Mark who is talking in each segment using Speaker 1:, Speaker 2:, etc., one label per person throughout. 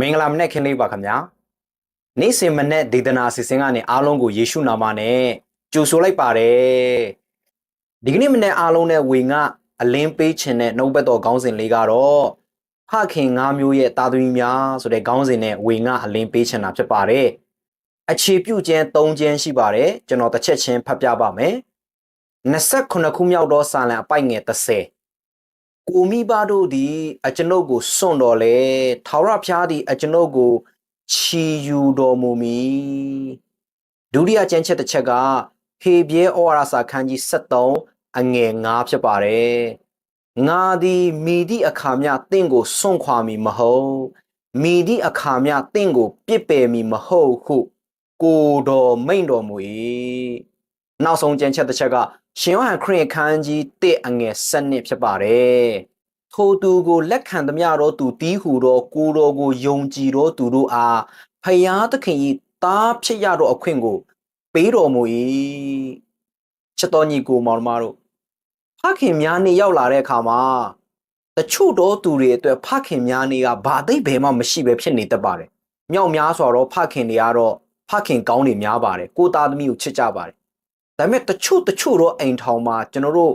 Speaker 1: မင်္ဂလာမနေ့ခင်းလေးပါခင်ဗျာနေ့စဉ်မနေ့ဒေသနာအစီအစဉ်ကနေအားလုံးကိုယေရှုနာမနဲ့ကြိုဆိုလိုက်ပါတယ်ဒီကနေ့မနေ့အားလုံးနဲ့ဝေငါအလင်းပေးခြင်းနဲ့နှုတ်ဘက်တော်ခေါင်းစဉ်လေးကတော့ဖခင်ငါးမျိုးရဲ့တာသမီများဆိုတဲ့ခေါင်းစဉ်နဲ့ဝေငါအလင်းပေးခြင်းတာဖြစ်ပါတယ်အခြေပြုခြင်း၃ခြင်းရှိပါတယ်ကျွန်တော်တစ်ချက်ချင်းဖတ်ပြပါမယ်29ခုမြောက်သောစာလံအပိုက်ငယ်30 ကိုမိဘတို့သည်အကျွန်ုပ်ကိုစွန့်တော်လေထာဝရဘုရားသည်အကျွန်ုပ်ကိုချီယူတော်မူမည်ဒုတိယကျမ်းချက်တစ်ချက်ကဟေဘရဲဩဝါဒစာခန်းကြီး73အငယ်9ဖြစ်ပါတယ်ငါသည်မိသည့်အခါမျှတင့်ကိုစွန့်ခွာမည်မဟုတ်မိသည့်အခါမျှတင့်ကိုပြစ်ပယ်မည်မဟုတ်ဟုကိုတော်မိန်တော်မူ၏နောက်ဆုံးကျမ်းချက်တစ်ချက်က ရှင်ယောဟန်ခရစ်အခန်းကြီး1အငယ်7ဖြစ်ပါတယ်ထိုသူကိုလက်ခံသမျှသောသူတီးဟူသောကိုတော်ကိုယုံကြည်သောသူတို့အားဖယားသခင်၏သားဖြစ်ရသောအခွင့်ကို ပေးတော်မူ၏ချစ်တော်ညီကိုမောင်နှမတို့ဖခင်များနေရောက်လာတဲ့အခါမှာတချို့သောသူတွေအတွက်ဖခင်များနေကဘာသိဘယ်မှမရှိပဲဖြစ်နေတတ်ပါတယ်မြောက်များစွာတော့ဖခင်တွေကတော့ဖခင်ကောင်းတွေများပါတယ်ကိုသားသမီးကိုချစ်ကြပါတယ် ဒါပေမဲ့တချို့တချို့တော့အိမ်ထောင်မှာကျွန်တော်တို့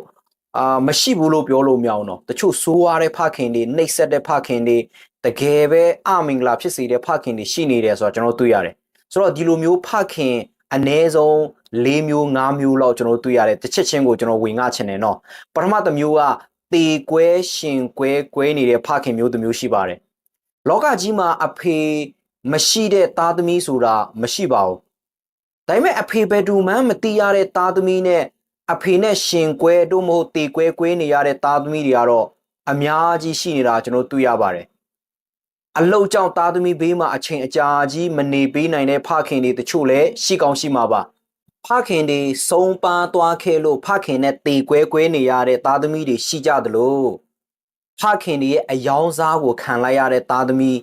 Speaker 1: အာမရှိဘူးလို့ပြောလို့မရအောင်တော့တချို့စိုးရတဲ့ဖခင်တွေနှိပ်စက်တဲ့ဖခင်တွေတကယ်ပဲအမင်္ဂလာဖြစ်စေတဲ့ဖခင်တွေရှိနေတယ်ဆိုတော့ကျွန်တော်တွေ့ရတယ်ဆိုတော့ဒီလိုမျိုးဖခင်အ ਨੇ ဆုံး၄မျိုး၅မျိုးလောက်ကျွန်တော်တွေ့ရတယ်တစ်ချက်ချင်းကိုကျွန်တော်ဝင်ငှချင်တယ်နော်ပထမတစ်မျိုးကတေကွဲရှင်ကွဲကွဲနေတဲ့ဖခင်မျိုးတစ်မျိုးရှိပါတယ်လောကကြီးမှာအဖေမရှိတဲ့သားသမီးဆိုတာမရှိပါဘူး ဒါပေမဲ့အဖေဘယ်သူမှမသိရတဲ့သားသမီးနဲ့အဖေနဲ့ရှင်ကွဲတို့မဟုတ်တေကွဲကွဲနေရတဲ့သားသမီးတွေကတော့အများကြီးရှိနေတာကျွန်တော်တွေ့ရပါတယ်အလုတ်ကြောင့်သားသမီးဘေးမှာအချိန်အကြာကြီးမနေပေးနိုင်တဲ့ဖခင်တွေတချို့လည်းရှိကောင်းရှိမှာပါဖခင်တွေဆုံးပါသွားခဲ့လို့ဖခင်နဲ့တေကွဲကွဲနေရတဲ့သားသမီးတွေရှိကြသလိုဖခင်တွေရဲ့အယောင်စားကိုခံလိုက်ရတဲ့သားသမီး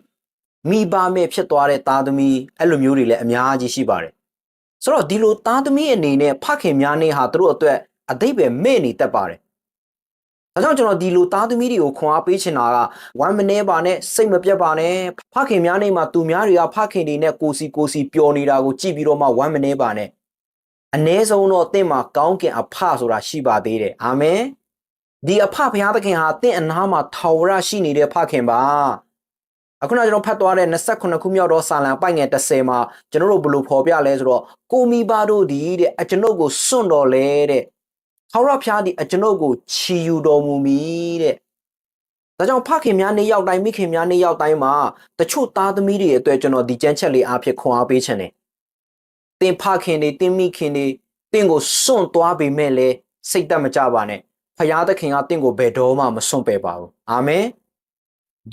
Speaker 1: မိဘမဲ့ဖြစ်သွားတဲ့သားသမီးအဲ့လိုမျိုးတွေလည်းအများကြီးရှိပါတယ် ဆိုတော့ဒီလိုသားသမီးအနေနဲ့ဖခင်များနေဟာသူတို့အတွက်အသိပဲမဲ့နေတတ်ပါတယ်ဒါကြောင့်ကျွန်တော်ဒီလိုသားသမီးတွေကိုခွန်အားပေးချင်တာကဝမ်းမနေပါနဲ့စိတ်မပြတ်ပါနဲ့ဖခင်များနေမှာသူများတွေကဖခင်တွေနဲ့ကိုစီကိုစီပျော်နေတာကိုကြည့်ပြီးတော့မှဝမ်းမနေပါနဲ့အ ਨੇ ဆုံးတော့တင့်မှာကောင်းကင်အဖဆိုတာရှိပါသေးတယ်အာမင်ဒီအဖဘုရားသခင်ဟာတင့်အနာမှာထာဝရရှိနေတဲ့ဖခင်ပါ အခုနကကျွန်တော်ဖတ်သွားတဲ့29ခုမြောက်သောစာလံပိုက်ငယ်30မှာကျွန်တော်တို့ဘယ်လိုဖော်ပြလဲဆိုတော့ကိုမိဘတို့ဒီတဲ့အကျွန်ုပ်ကိုစွန့်တော်လဲတဲ့ထာဝရဘုရားဒီအကျွန်ုပ်ကိုချီယူတော်မူမည်တဲ့ဒါကြောင့်ဖခင်များနေရောက်တိုင်းမိခင်များနေရောက်တိုင်းမှာတချို့သားသမီးတွေအတွက်ကျွန်တော်ဒီကြမ်းချက်လေးအားဖြင့်ခွန်အားပေးခြင်းတယ်။တင်ဖခင်တွေတင်မိခင်တွေတင့်ကိုစွန့်သွားပေမဲ့လည်းစိတ်သက်မကြပါနဲ့။ဖခင်သခင်ကတင့်ကိုဘယ်တော့မှမစွန့်ပယ်ပါဘူး။အာမင်။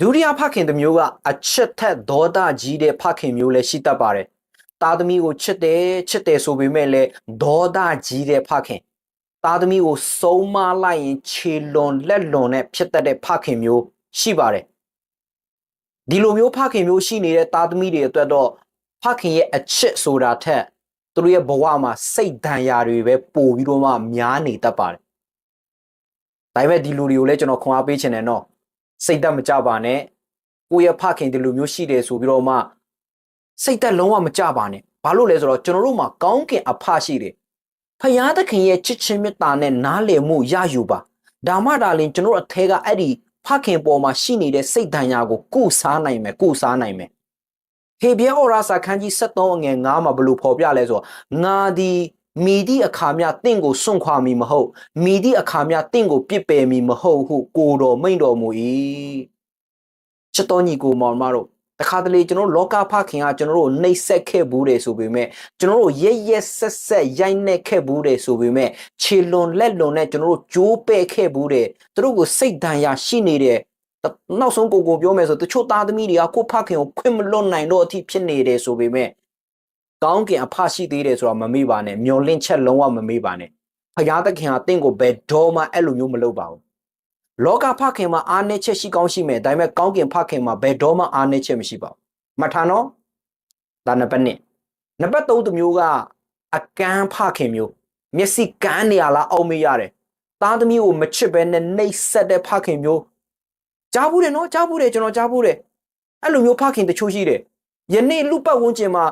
Speaker 1: ဒုတိယဖခင်တစ်မျိုးကအချစ်ထက်ဒေါသကြီးတဲ့ဖခင်မျိုးလည်းရှိတတ်ပါတယ်။သားသမီးကိုချစ်တယ်ချစ်တယ်ဆိုပေမဲ့လည်းဒေါသကြီးတဲ့ဖခင်သားသမီးကိုစုံမလိုက်ရင်ခြေလွန်လက်လွန်နဲ့ဖြစ်တတ်တဲ့ဖခင်မျိုးရှိပါတယ်ဒီလိုမျိုးဖခင်မျိုးရှိနေတဲ့သားသမီးတွေအတွက်တော့ဖခင်ရဲ့အချစ်ဆိုတာထက်သူတို့ရဲ့ဘဝမှာစိတ်ဒဏ်ရာတွေပဲပို့ပြီးတော့မှများနေတတ်ပါတယ်ဒါပေမဲ့ဒီလူတွေကိုလည်းကျွန်တော်ခွန်အားပေးချင်တယ်နော် စိတ်သက်မကြပါနဲ့ကိုယ့်ရဲ့ဖခင်ဒီလိုမျိုးရှိတယ်ဆိုပြီးတော့မှစိတ်သက်လုံးဝမကြပါနဲ့ဘာလို့လဲဆိုတော့ကျွန်တော်တို့မှာကောင်းကင်အဖရှိတယ်ဖယားသခင်ရဲ့ချစ်ချင်းမေတ္တာနဲ့နားလည်မှုရယူပါဒါမှဒါလင်ကျွန်တော်အထဲကအဲ့ဒီဖခင်ပေါ်မှာရှိနေတဲ့စိတ်ဒဏ်ရာကိုကုစားနိုင်မယ်ကုစားနိုင်မယ်ဟေဘရဲဩရာစာခန်းကြီး73အငယ်9မှာဘလို့ဖော်ပြလဲဆိုတော့ငါသည် မိသည့်အခါမျှတင့်ကိုစွန့်ခွာမည်မဟုတ်မိသည့်အခါမျှတင့်ကိုပြစ်ပယ်မည်မဟုတ်ဟုကိုတော်မိန့်တော်မူ၏ချစ်တော်ညီကိုမောင်မတို့တခါတလေကျွန်တော်လောကဖခင်ကကျွန်တော်တို့နှိပ်စက်ခဲ့ဘူးတယ်ဆိုပေမဲ့ကျွန်တော်တို့ရက်ရက်ဆက်ဆက်ရိုက်နှက်ခဲ့ဘူးတယ်ဆိုပေမဲ့ခြေလွန်လက်လွန်နဲ့ကျွန်တော်တို့ကြိုးပဲ့ခဲ့ဘူးတယ်သူတို့ကိုစိတ်ဒဏ်ရာရှိနေတယ်နောက်ဆုံးကိုကိုပြောမယ်ဆိုတချို့သားသမီးတွေကကိုဖခင်ကိုခွင့်မလွတ်နိုင်တော့အထိဖြစ်နေတယ်ဆိုပေမဲ့ ကောင်းကင်အဖရှိသေးတယ်ဆိုတာမမေ့ပါနဲ့မျောလင့်ချက်လုံးဝမမေ့ပါနဲ့ဖခင်သခင်ဟာတင့်ကိုဘယ်တော့မှအဲ့လိုမျိုးမလုပ်ပါဘူးလောကဖခင်မှာအားနည်းချက်ရှိကောင်းရှိမယ်ဒါပေမဲ့ကောင်းကင်ဖခင်မှာဘယ်တော့မှအားနည်းချက်မရှိပါဘူးမှတ်ထားနော်ဒါနံပါတ်1နံပါတ်3တမျိုးကအကန်းဖခင်မျိုးမျက်စိကန်းနေရလားအောက်မေ့ရတယ်သားသမီးကိုမချစ်ဘဲနဲ့နှိပ်စက်တဲ့ဖခင်မျိုးကြားဘူးတယ်နော်ကြားဘူးတယ်ကျွန်တော်ကြားဘူးတယ်အဲ့လိုမျိုးဖခင်တချို့ရှိတယ်ယနေ့လူပတ်ဝန်းကျင်မှာ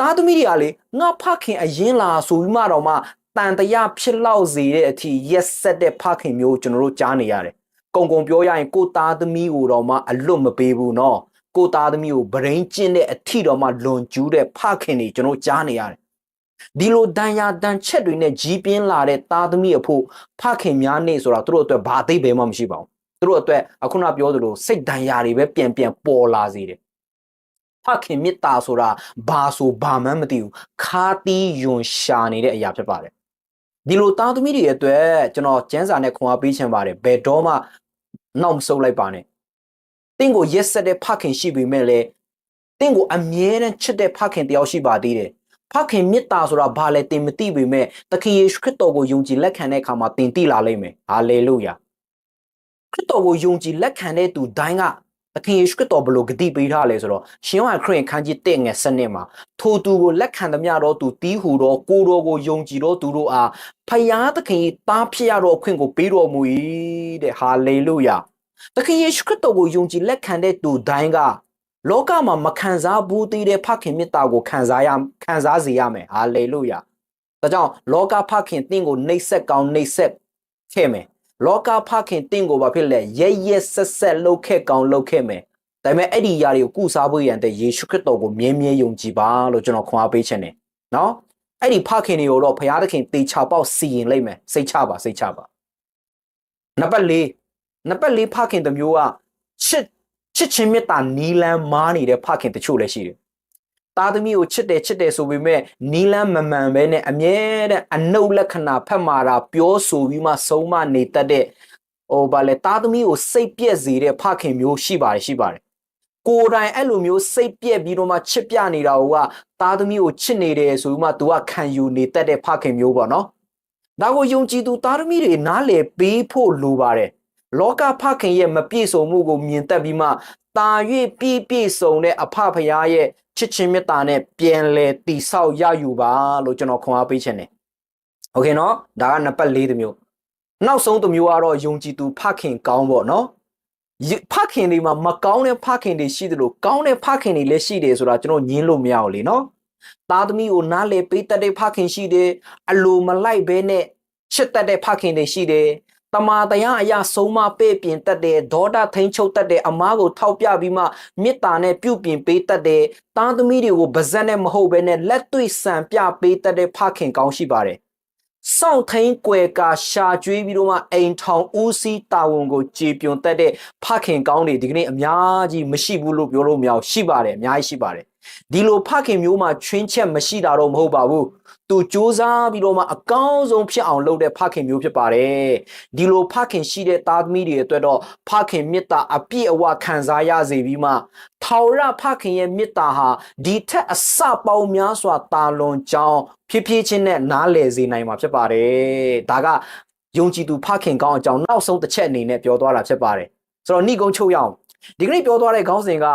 Speaker 1: သားသမီးတွေကလေငါဖခင်အရင်လာဆိုပြီးမှတော့မှတန်တရားဖြစ်လောက်စေတဲ့အထိရက်ဆက်တဲ့ဖခင်မျိုးကျွန်တော်တို့ကြားနေရတယ်။ကုံကုံပြောရရင်ကိုသားသမီးကိုတော့မှအလွတ်မပေးဘူးနော်။ကိုသားသမီးကိုဗရင်ကျင့်တဲ့အထိတော့မှလွန်ကျူးတဲ့ဖခင်တွေကျွန်တော်ကြားနေရတယ်။ဒီလိုဒဏ်ရာဒဏ်ချက်တွေနဲ့ကြီးပြင်းလာတဲ့သားသမီးအဖို့ဖခင်များနေဆိုတာသူတို့အတွက်ဘာသိပဲမှမရှိပါဘူး။သူတို့အတွက်အခုနပြောသလိုစိတ်ဒဏ်ရာတွေပဲပြန်ပြန်ပေါ်လာစေတယ် ဖခင်မေတ္တာဆိုတာဘာဆိုဘာမှန်းမသိဘူးခါတီးယွန်ရှာနေတဲ့အရာဖြစ်ပါတယ်ဒီလိုသားသမီးတွေအတွက်ကျွန်တော်ကျန်းစာနဲ့ခွန်အားပေးချင်ပါတယ်ဘယ်တော့မှနောက်မဆုတ်လိုက်ပါနဲ့တင့်ကိုရက်ဆက်တဲ့ဖခင်ရှိပေမဲ့လည်းတင့်ကိုအမြဲတမ်းချစ်တဲ့ဖခင်တယောက်ရှိပါသေးတယ်ဖခင်မေတ္တာဆိုတာဘာလဲတင်မသိပေမဲ့သခင်ယေရှုခရစ်တော်ကိုယုံကြည်လက်ခံတဲ့အခါမှာတင်သိလာလိမ့်မယ်ဟာလေလုယာခရစ်တော်ကိုယုံကြည်လက်ခံတဲ့သူတိုင်းက သခင်ယေရှုခရစ်တော်ဘလို့ဂတိပေးထားလဲဆိုတော့ရှင်ယောဟန်ခရစ်ယာန်ခန်းကြီး1ငယ်7နှစ်မှာထိုသူကိုလက်ခံသမျှတော့သူတီးဟူတော့ကိုတော်ကိုယုံကြည်တော့သူတို့အားဖယားသခင်၏သားဖြစ်ရတော့အခွင့်ကိုပေးတော်မူ၏တဲ့ဟာလေလုယာသခင်ယေရှုခရစ်တော်ကိုယုံကြည်လက်ခံတဲ့သူတိုင်းကလောကမှာမခံစားဘူးသေးတဲ့ဖခင်မေတ္တာကိုခံစားရခံစားစေရမယ်ဟာလေလုယာဒါကြောင့်လောကဖခင်တင့်ကိုနှိပ်စက်ကောင်းနှိပ်စက်ခဲ့မယ် လောကဖခင်တင့်ကိုဘာဖြစ်လဲရဲရဲဆက်ဆက်လှုပ်ခဲ့ကောင်းလှုပ်ခဲ့မယ်ဒါပေမဲ့အဲ့ဒီຢာတွေကိုကုစားဖို့ရန်တဲ့ယေရှုခရစ်တော်ကိုမြဲမြဲယုံကြည်ပါလို့ကျွန်တော်ခွန်အားပေးချင်တယ်နော်အဲ့ဒီဖခင်တွေကိုတော့ဘုရားသခင်တေချာပေါက်စီရင်လိုက်မယ်စိတ်ချပါစိတ်ချပါနံပါတ်၄နံပါတ်၄ဖခင်တစ်မျိုးကချစ်ချစ်ချင်းမေတ္တာနီလန်းမားနေတဲ့ဖခင်တချို့လည်းရှိတယ် သားသမီးကိုချစ်တယ်ချစ်တယ်ဆိုပေမဲ့နီလန်းမမှန်ပဲနဲ့အမြဲတမ်းအနုလက္ခဏာဖက်မာတာပြောဆိုပြီးမှဆုံးမနေတတ်တဲ့ဟိုဗာလေသားသမီးကိုစိတ်ပြက်စေတဲ့ဖခင်မျိုးရှိပါတယ်ရှိပါတယ်ကိုယ်တိုင်အဲ့လိုမျိုးစိတ်ပြက်ပြီးတော့မှချစ်ပြနေတာကသားသမီးကိုချစ်နေတယ်ဆိုပြီးမှ तू ကခံယူနေတတ်တဲ့ဖခင်မျိုးပေါ့နော်ဒါကိုယုံကြည်သူသားသမီးတွေနားလည်ပေးဖို့လိုပါတယ် လောကဖခင်ရဲ့မပြည့်စုံမှုကိုမြင်တတ်ပြီးမှတာ၍ပြည့်ပြည့်စုံတဲ့အဖဖရားရဲ့ချစ်ချင်းမေတ္တာနဲ့ပြန်လဲတိဆောက်ရယူပါလို့ကျွန်တော်ခွန်အားပေးချင်တယ်။ Okay နော်ဒါကနံပါတ်၄တစ်မျိုး။နောက်ဆုံးတစ်မျိုးကတော့ယုံကြည်သူဖခင်ကောင်းပေါ့နော်။ဖခင်တွေမှာမကောင်းတဲ့ဖခင်တွေရှိတယ်လို့ကောင်းတဲ့ဖခင်တွေလည်းရှိတယ်ဆိုတာကျွန်တော်ညင်းလို့မရဘူးလေနော်။သားသမီးကိုနားလေပေးတတ်တဲ့ဖခင်ရှိတယ်။အလိုမလိုက်ဘဲနဲ့ချစ်တတ်တဲ့ဖခင်တွေရှိတယ်။ တမာတရားအရာဆုံးမပေးပြင်တတ်တယ်ဒေါဒထိန်ချုပ်တတ်တယ်အမားကိုထောက်ပြပြီးမှမေတ္တာနဲ့ပြုပြင်ပေးတတ်တယ်တားသမီးတွေကိုဗဇက်နဲ့မဟုတ်ဘဲနဲ့လက်တွေ့ဆံပြပေးတတ်တဲ့ဖခင်ကောင်းရှိပါတယ်စောင့်ထိန်ကွယ်ကာရှာကျွေးပြီးတော့မှအိမ်ထောင်ဦးစီးတာဝန်ကိုကြည်ပြွန်တတ်တဲ့ဖခင်ကောင်းတွေဒီကနေ့အများကြီးမရှိဘူးလို့ပြောလို့မရဘူးရှိပါတယ်အများကြီးရှိပါတယ် ဒီလိုဖခင်မျိုးမှာချွင်းချက်မရှိတာတော့မဟုတ်ပါဘူးသူစူးစမ်းပြီးတော့မှအကောင်းဆုံးဖြစ်အောင်လုပ်တဲ့ဖခင်မျိုးဖြစ်ပါတယ်ဒီလိုဖခင်ရှိတဲ့သားသမီးတွေအတွက်တော့ဖခင်မေတ္တာအပြည့်အဝခံစားရစေပြီးမှထာဝရဖခင်ရဲ့မေတ္တာဟာဒီထက်အစပေါင်းများစွာတာလွန်ကြောင်းဖြစ်ဖြစ်ချင်းနဲ့နားလည်စေနိုင်မှာဖြစ်ပါတယ်ဒါကယုံကြည်သူဖခင်ကောင်းအကြောင်းနောက်ဆုံးတစ်ချက်အနေနဲ့ပြောသွားတာဖြစ်ပါတယ်ဆိုတော့ဏိကုံချုပ်ရအောင်ဒီကနေ့ပြောသွားတဲ့ခေါင်းစဉ်က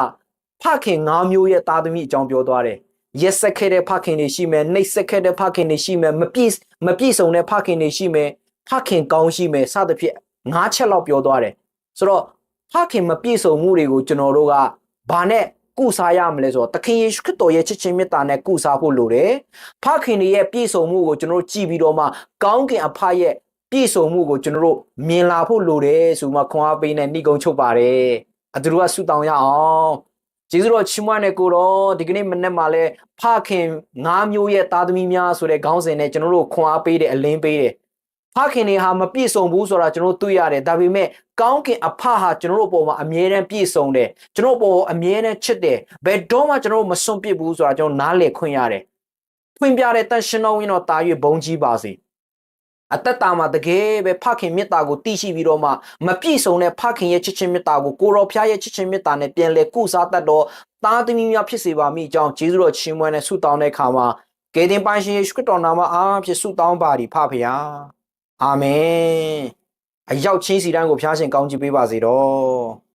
Speaker 1: ဖခင်၅မျိုးရဲ့သားသမီးအကြောင်းပြောသွားတယ်ရက်ဆက်ခဲ့တဲ့ဖခင်တွေရှိမယ်နှိပ်စက်ခဲ့တဲ့ဖခင်တွေရှိမယ်မပြည့်မပြည့်စုံတဲ့ဖခင်တွေရှိမယ်ဖခင်ကောင်းရှိမယ်စသဖြင့်၅ချက်လောက်ပြောသွားတယ်ဆိုတော့ဖခင်မပြည့်စုံမှုတွေကိုကျွန်တော်တို့ကဘာနဲ့ကုစားရမလဲဆိုတော့သခင်ယေရှုခရစ်တော်ရဲ့ချစ်ခြင်းမေတ္တာနဲ့ကုစားဖို့လိုတယ်ဖခင်တွေရဲ့ပြည့်စုံမှုကိုကျွန်တော်တို့ကြည်ပြီးတော့မှကောင်းကင်အဖရဲ့ပြည့်စုံမှုကိုကျွန်တော်တို့မြင်လာဖို့လိုတယ်ဆိုမှခွန်အားပေးနဲ့နှိကုံချုပ်ပါတယ်အတူတူကဆုတောင်းရအောင် ကျေးဇူးတော်ချီးမွမ်းတဲ့ကိုတော့ဒီကနေ့မနေ့မှလည်းဖခင်ငါးမျိုးရဲ့သားသမီးများဆိုတဲ့ခေါင်းစဉ်နဲ့ကျွန်တော်တို့ခွန်အားပေးတယ်အလင်းပေးတယ်ဖခင်တွေဟာမပြည့်စုံဘူးဆိုတာကျွန်တော်တို့သိရတယ်ဒါပေမဲ့ကောင်းကင်အဖဟာကျွန်တော်တို့အပေါ်မှာအမြဲတမ်းပြည့်စုံတယ်ကျွန်တော်တို့အပေါ်အမြဲတမ်းချစ်တယ်ဘယ်တော့မှကျွန်တော်တို့မစွန့်ပစ်ဘူးဆိုတာကျွန်တော်နားလည်ခွင့်ရတယ်ဖွင့်ပြတဲ့တန်ရှင်တော်ဝင်းတော်တာ၍ဘုံကြီးပါစေ အသက်တာမှာတကယ်ပဲဖခင်မေတ္တာကိုသိရှိပြီးတော့မှမပြည့်စုံတဲ့ဖခင်ရဲ့ချစ်ခြင်းမေတ္တာကိုကိုရောဖျားရဲ့ချစ်ခြင်းမေတ္တာနဲ့ပြန်လဲကုစားတတ်တော့သားသမီးများဖြစ်စေပါမိအကြောင်းကျေးဇူးတော်ချီးမွမ်းတဲ့ဆုတောင်းတဲ့အခါမှာကယ်တင်ပိုင်ရှင်ယေရှုခရစ်တော်နာမအားဖြင့်ဆုတောင်းပါသည်ဖဖရာအာမင်အရောက်ချင်းစီတိုင်းကိုဖျားရှင်ကောင်းချီးပေးပါစေတော့